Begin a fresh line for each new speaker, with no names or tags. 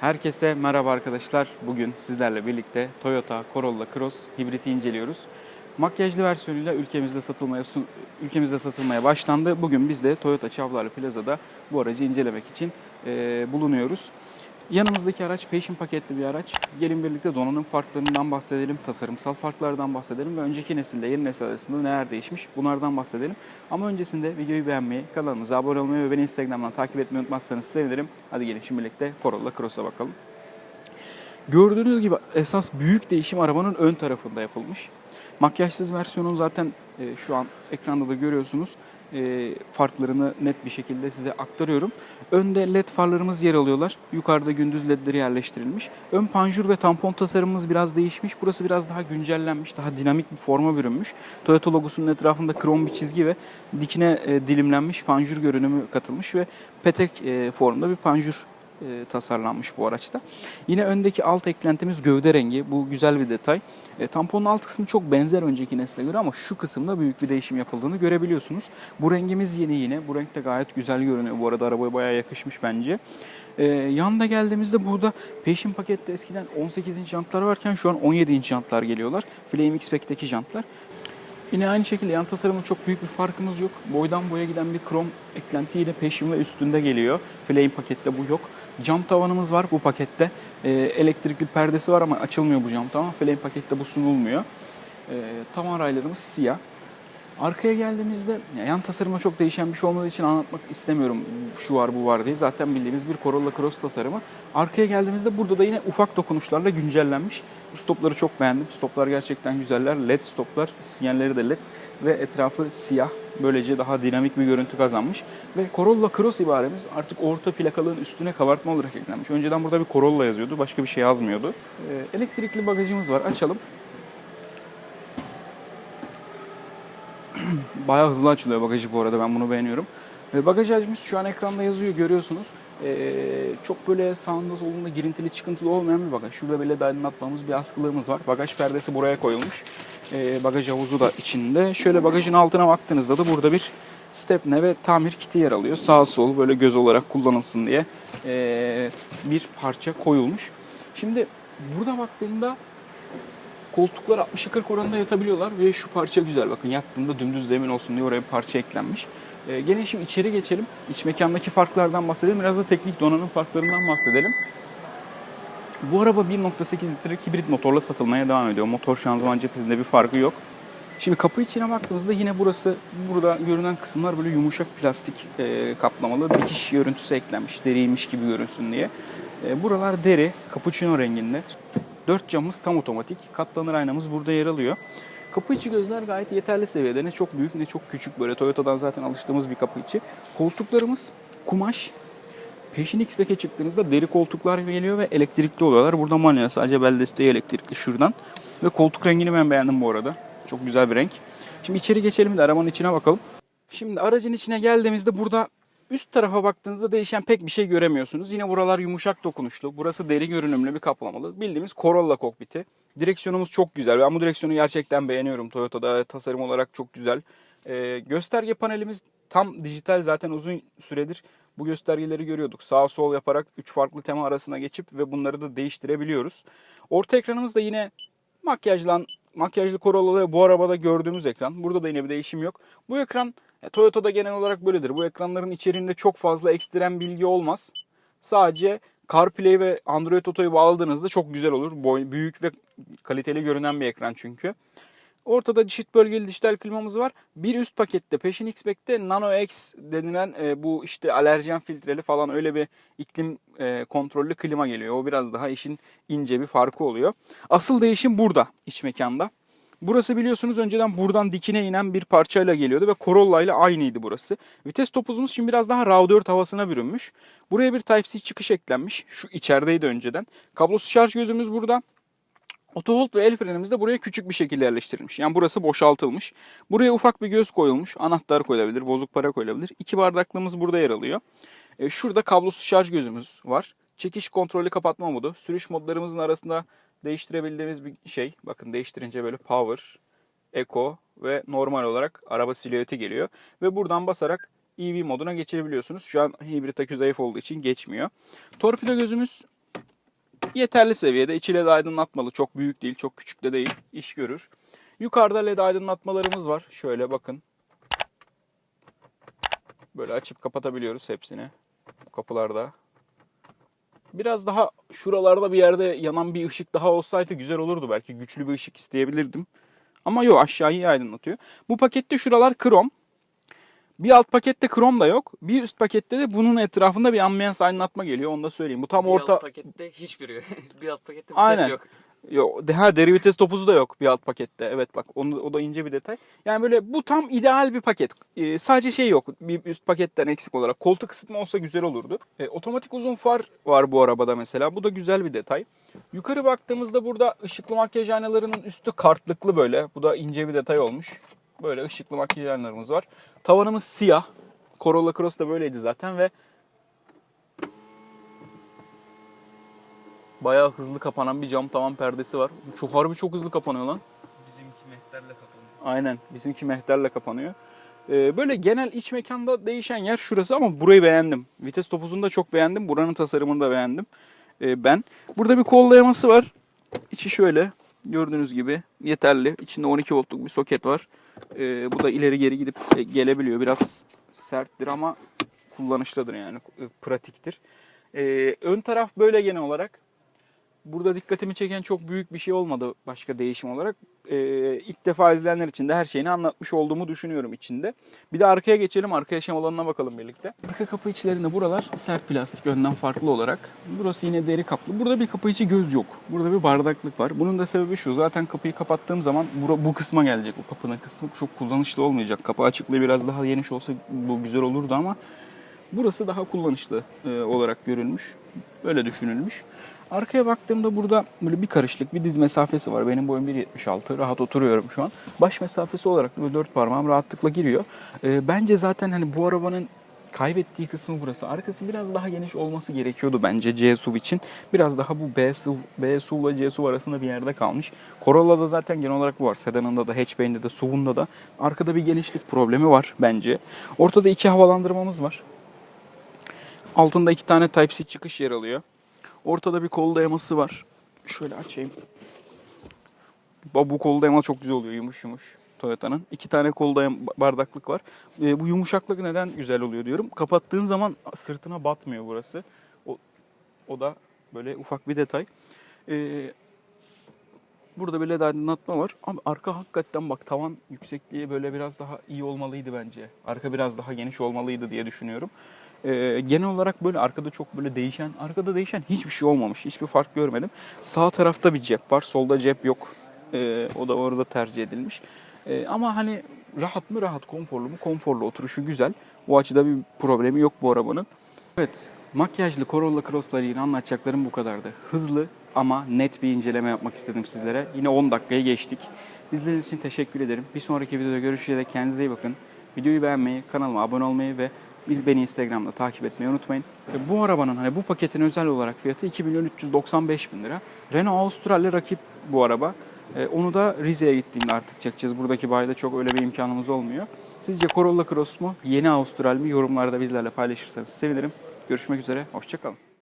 Herkese merhaba arkadaşlar. Bugün sizlerle birlikte Toyota Corolla Cross hibriti inceliyoruz. Makyajlı versiyonuyla ülkemizde satılmaya ülkemizde satılmaya başlandı. Bugün biz de Toyota Çavdarlı Plaza'da bu aracı incelemek için eee, bulunuyoruz. Yanımızdaki araç peşin paketli bir araç. Gelin birlikte donanım farklarından bahsedelim, tasarımsal farklardan bahsedelim ve önceki nesille yeni nesil arasında neler değişmiş bunlardan bahsedelim. Ama öncesinde videoyu beğenmeyi, kanalımıza abone olmayı ve beni Instagram'dan takip etmeyi unutmazsanız sevinirim. Hadi gelin şimdi birlikte Corolla Cross'a bakalım. Gördüğünüz gibi esas büyük değişim arabanın ön tarafında yapılmış. Makyajsız versiyonun zaten e, şu an ekranda da görüyorsunuz. E, farklarını net bir şekilde size aktarıyorum. Önde led farlarımız yer alıyorlar. Yukarıda gündüz ledleri yerleştirilmiş. Ön panjur ve tampon tasarımımız biraz değişmiş. Burası biraz daha güncellenmiş, daha dinamik bir forma bürünmüş. Toyota logosunun etrafında krom bir çizgi ve dikine e, dilimlenmiş panjur görünümü katılmış ve petek e, formda bir panjur e, tasarlanmış bu araçta. Yine öndeki alt eklentimiz gövde rengi. Bu güzel bir detay. E, tamponun alt kısmı çok benzer önceki nesle göre ama şu kısımda büyük bir değişim yapıldığını görebiliyorsunuz. Bu rengimiz yeni yine. Bu renk de gayet güzel görünüyor. Bu arada arabaya bayağı yakışmış bence. E, yanında geldiğimizde burada peşin pakette eskiden 18 inç jantlar varken şu an 17 inç jantlar geliyorlar. Flame X-Spec'teki jantlar. Yine aynı şekilde yan tasarımda çok büyük bir farkımız yok. Boydan boya giden bir krom eklenti yine peşin ve üstünde geliyor. Flame pakette bu yok. Cam tavanımız var bu pakette. Ee, elektrikli perdesi var ama açılmıyor bu cam tavan. Flame pakette bu sunulmuyor. Ee, tavan raylarımız siyah. Arkaya geldiğimizde ya yan tasarıma çok değişen bir şey olmadığı için anlatmak istemiyorum şu var bu var diye. Zaten bildiğimiz bir Corolla Cross tasarımı. Arkaya geldiğimizde burada da yine ufak dokunuşlarla güncellenmiş. Stopları çok beğendim. Stoplar gerçekten güzeller. LED stoplar, sinyalleri de LED ve etrafı siyah. Böylece daha dinamik bir görüntü kazanmış. Ve Corolla Cross ibaremiz artık orta plakalığın üstüne kabartma olarak eklenmiş. Önceden burada bir Corolla yazıyordu, başka bir şey yazmıyordu. Ee, elektrikli bagajımız var. Açalım. Bayağı hızlı açılıyor bagajı bu arada ben bunu beğeniyorum. Ve bagaj hacmimiz şu an ekranda yazıyor görüyorsunuz. Ee, çok böyle sağında solunda girintili çıkıntılı olmayan bir bagaj. Şurada böyle aydınlatmamız bir askılığımız var. Bagaj perdesi buraya koyulmuş. Ee, bagaj havuzu da içinde. Şöyle bagajın altına baktığınızda da burada bir stepne ve tamir kiti yer alıyor. Sağ sol böyle göz olarak kullanılsın diye ee, bir parça koyulmuş. Şimdi burada baktığımda Koltuklar 60'a 40 oranında yatabiliyorlar ve şu parça güzel. Bakın yattığında dümdüz zemin olsun diye oraya bir parça eklenmiş. Gene şimdi içeri geçelim. İç mekandaki farklardan bahsedelim. Biraz da teknik donanım farklarından bahsedelim. Bu araba 1.8 litrelik hibrit motorla satılmaya devam ediyor. Motor şanzıman cephesinde bir farkı yok. Şimdi kapı içine baktığımızda yine burası, burada görünen kısımlar böyle yumuşak plastik e, kaplamalı dikiş görüntüsü eklenmiş. Deriymiş gibi görünsün diye. E, buralar deri, cappuccino renginde. Dört camımız tam otomatik. Katlanır aynamız burada yer alıyor. Kapı içi gözler gayet yeterli seviyede. Ne çok büyük ne çok küçük. Böyle Toyota'dan zaten alıştığımız bir kapı içi. Koltuklarımız kumaş. Peşin X-Back'e çıktığınızda deri koltuklar geliyor ve elektrikli oluyorlar. Burada manuel sadece bel desteği elektrikli şuradan. Ve koltuk rengini ben beğendim bu arada. Çok güzel bir renk. Şimdi içeri geçelim de arabanın içine bakalım. Şimdi aracın içine geldiğimizde burada üst tarafa baktığınızda değişen pek bir şey göremiyorsunuz. Yine buralar yumuşak dokunuşlu. Burası deri görünümlü bir kaplamalı. Bildiğimiz Corolla kokpiti. Direksiyonumuz çok güzel. Ben bu direksiyonu gerçekten beğeniyorum. Toyota'da tasarım olarak çok güzel. Ee, gösterge panelimiz tam dijital zaten uzun süredir bu göstergeleri görüyorduk. Sağ sol yaparak 3 farklı tema arasına geçip ve bunları da değiştirebiliyoruz. Orta ekranımız da yine makyajlan makyajlı Corolla ve bu arabada gördüğümüz ekran. Burada da yine bir değişim yok. Bu ekran e, Toyota'da genel olarak böyledir. Bu ekranların içeriğinde çok fazla ekstrem bilgi olmaz. Sadece CarPlay ve Android Auto'yu bağladığınızda çok güzel olur. Boy, büyük ve kaliteli görünen bir ekran çünkü. Ortada çift bölgeli dijital klimamız var. Bir üst pakette Passion X-Back'te Nano X denilen e, bu işte alerjen filtreli falan öyle bir iklim e, kontrollü klima geliyor. O biraz daha işin ince bir farkı oluyor. Asıl değişim burada iç mekanda. Burası biliyorsunuz önceden buradan dikine inen bir parçayla geliyordu ve Corolla ile aynıydı burası. Vites topuzumuz şimdi biraz daha RAV4 havasına bürünmüş. Buraya bir Type-C çıkış eklenmiş. Şu içerideydi önceden. Kablosuz şarj gözümüz burada. Otohold ve el frenimiz de buraya küçük bir şekilde yerleştirilmiş. Yani burası boşaltılmış. Buraya ufak bir göz koyulmuş. Anahtar koyulabilir, bozuk para koyulabilir. İki bardaklığımız burada yer alıyor. E, şurada kablosuz şarj gözümüz var. Çekiş kontrolü kapatma modu. Sürüş modlarımızın arasında değiştirebildiğimiz bir şey. Bakın değiştirince böyle power, eco ve normal olarak araba silüeti geliyor. Ve buradan basarak EV moduna geçirebiliyorsunuz. Şu an hibrit akü zayıf olduğu için geçmiyor. Torpido gözümüz yeterli seviyede. İçi led aydınlatmalı. Çok büyük değil, çok küçük de değil. İş görür. Yukarıda led aydınlatmalarımız var. Şöyle bakın. Böyle açıp kapatabiliyoruz hepsini. Bu kapılarda. Biraz daha şuralarda bir yerde yanan bir ışık daha olsaydı güzel olurdu. Belki güçlü bir ışık isteyebilirdim. Ama yok aşağıyı aydınlatıyor. Bu pakette şuralar krom. Bir alt pakette krom da yok. Bir üst pakette de bunun etrafında bir ambiyans aydınlatma geliyor. Onu da söyleyeyim. Bu tam
Bir
orta...
alt pakette hiçbiri yok. bir alt pakette vites
Aynen.
yok.
Yok, ha deri topuzu da yok bir alt pakette. Evet bak onu, o da ince bir detay. Yani böyle bu tam ideal bir paket. Ee, sadece şey yok bir üst paketten eksik olarak. Koltuk ısıtma olsa güzel olurdu. Ee, otomatik uzun far var bu arabada mesela. Bu da güzel bir detay. Yukarı baktığımızda burada ışıklı makyaj aynalarının üstü kartlıklı böyle. Bu da ince bir detay olmuş. Böyle ışıklı makyaj aynalarımız var. Tavanımız siyah. Corolla Cross da böyleydi zaten ve bayağı hızlı kapanan bir cam tavan perdesi var. Çok harbi çok hızlı kapanıyor lan.
Bizimki mehterle kapanıyor.
Aynen. Bizimki mehterle kapanıyor. Ee, böyle genel iç mekanda değişen yer şurası ama burayı beğendim. Vites topuzunu da çok beğendim. Buranın tasarımını da beğendim. Ee, ben. Burada bir kollayaması var. İçi şöyle. Gördüğünüz gibi yeterli. İçinde 12 voltluk bir soket var. Ee, bu da ileri geri gidip e, gelebiliyor. Biraz serttir ama kullanışlıdır yani. e, Pratiktir. Ee, ön taraf böyle genel olarak. Burada dikkatimi çeken çok büyük bir şey olmadı başka değişim olarak. Ee, ilk defa izleyenler için de her şeyini anlatmış olduğumu düşünüyorum içinde. Bir de arkaya geçelim. Arka yaşam alanına bakalım birlikte. Arka kapı içlerinde buralar sert plastik önden farklı olarak. Burası yine deri kaplı. Burada bir kapı içi göz yok. Burada bir bardaklık var. Bunun da sebebi şu. Zaten kapıyı kapattığım zaman bura, bu kısma gelecek. O kapının kısmı çok kullanışlı olmayacak. Kapı açıklığı biraz daha geniş olsa bu güzel olurdu ama burası daha kullanışlı e, olarak görülmüş. Böyle düşünülmüş. Arkaya baktığımda burada böyle bir karışlık bir diz mesafesi var. Benim boyum 1.76. Rahat oturuyorum şu an. Baş mesafesi olarak böyle dört parmağım rahatlıkla giriyor. Ee, bence zaten hani bu arabanın kaybettiği kısmı burası. Arkası biraz daha geniş olması gerekiyordu bence C SUV için. Biraz daha bu B SUV, B SUV ile C SUV arasında bir yerde kalmış. Corolla'da zaten genel olarak bu var. Sedan'ında da, hatchback'inde de, SUV'unda da. Arkada bir genişlik problemi var bence. Ortada iki havalandırmamız var. Altında iki tane Type-C çıkış yer alıyor. Ortada bir kol dayaması var. Şöyle açayım. Bu kol dayama çok güzel oluyor yumuş yumuş Toyota'nın. İki tane kol dayam bardaklık var. Ee, bu yumuşaklık neden güzel oluyor diyorum. Kapattığın zaman sırtına batmıyor burası. O, o da böyle ufak bir detay. Ee, burada bir led aydınlatma var. Ama arka hakikaten bak tavan yüksekliği böyle biraz daha iyi olmalıydı bence. Arka biraz daha geniş olmalıydı diye düşünüyorum. Ee, genel olarak böyle arkada çok böyle değişen, arkada değişen hiçbir şey olmamış. Hiçbir fark görmedim. Sağ tarafta bir cep var, solda cep yok. Ee, o da orada tercih edilmiş. Ee, ama hani rahat mı rahat, konforlu mu konforlu, oturuşu güzel. O açıda bir problemi yok bu arabanın. Evet, makyajlı Corolla Cross'la ilgili anlatacaklarım bu kadardı. Hızlı ama net bir inceleme yapmak istedim sizlere. Yine 10 dakikaya geçtik. İzlediğiniz için teşekkür ederim. Bir sonraki videoda görüşeceğiz. Kendinize iyi bakın. Videoyu beğenmeyi, kanalıma abone olmayı ve biz beni Instagram'da takip etmeyi unutmayın. E, Bu arabanın hani bu paketin özel olarak fiyatı 2 milyon 395 bin lira. Renault Austral'le rakip bu araba. E, onu da Rize'ye gittiğimde artık çekeceğiz. Buradaki bayide çok öyle bir imkanımız olmuyor. Sizce Corolla Cross mu, yeni Austral mi yorumlarda bizlerle paylaşırsanız sevinirim. Görüşmek üzere, hoşçakalın.